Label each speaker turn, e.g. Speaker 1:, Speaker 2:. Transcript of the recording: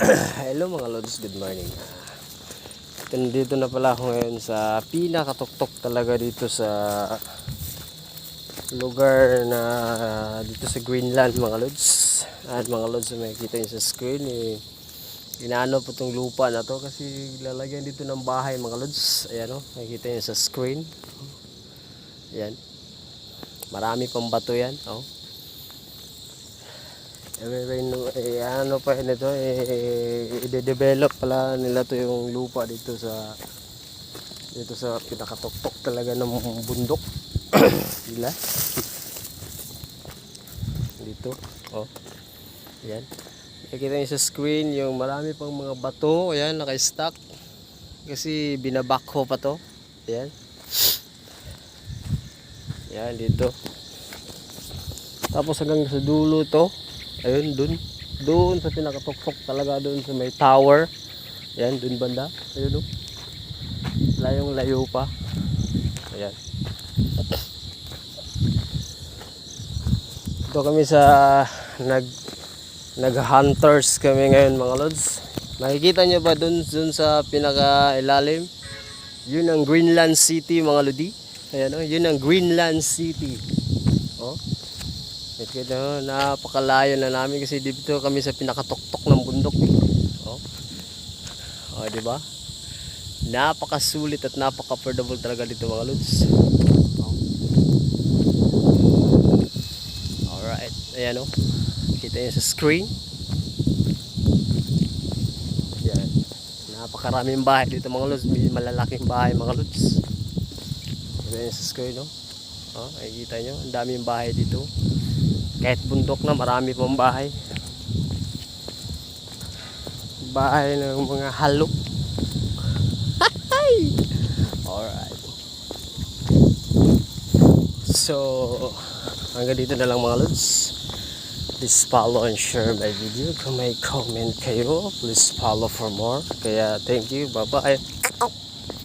Speaker 1: Hello mga lods, good morning. Nandito na pala ako ngayon sa pinakatuktok talaga dito sa lugar na dito sa Greenland mga lods. At mga lods, makikita nyo sa screen eh, inaano po itong lupa na to kasi lalagyan dito ng bahay mga lods. Ayan o, makikita nyo sa screen. Ayan. Marami pang bato yan. Oh. Eh, ano pa yun ito, eh, i-develop pala nila to yung lupa dito sa dito sa pinakatuktok talaga ng bundok. Sila. dito. Oh. Yan. Nakikita niyo sa screen yung marami pang mga bato. Ayan, naka-stack. Kasi binabakho pa to. Ayan. Yan, dito. Tapos hanggang sa dulo to. Ayun, dun. Dun sa pinakatuktok talaga dun sa may tower. Yan, dun banda. Ayun, oh. Layong layo pa. Ayan. Ito kami sa nag nag-hunters kami ngayon mga lods. Makikita nyo ba dun, dun sa pinaka ilalim? Yun ang Greenland City mga lodi. Ayan oh, yun ang Greenland City. Oh. Nakikita nyo, napakalayo na namin kasi dito kami sa pinakatuktok ng bundok. eh. Oh. Oh, di ba? Napakasulit at napaka-affordable talaga dito mga lods. Oh. Alright, ayan o. Kita nyo sa screen. Yan. Napakaraming bahay dito mga lods. May malalaking bahay mga lods. Nyo sa screen no. Oh, nakikita nyo. Ang daming bahay dito. Kahit bundok na marami pang bahay. Bahay ng mga halok. Alright. So, hanggang dito na lang mga lods. Please follow and share my video. Kung may comment kayo, please follow for more. Kaya, thank you. Bye-bye.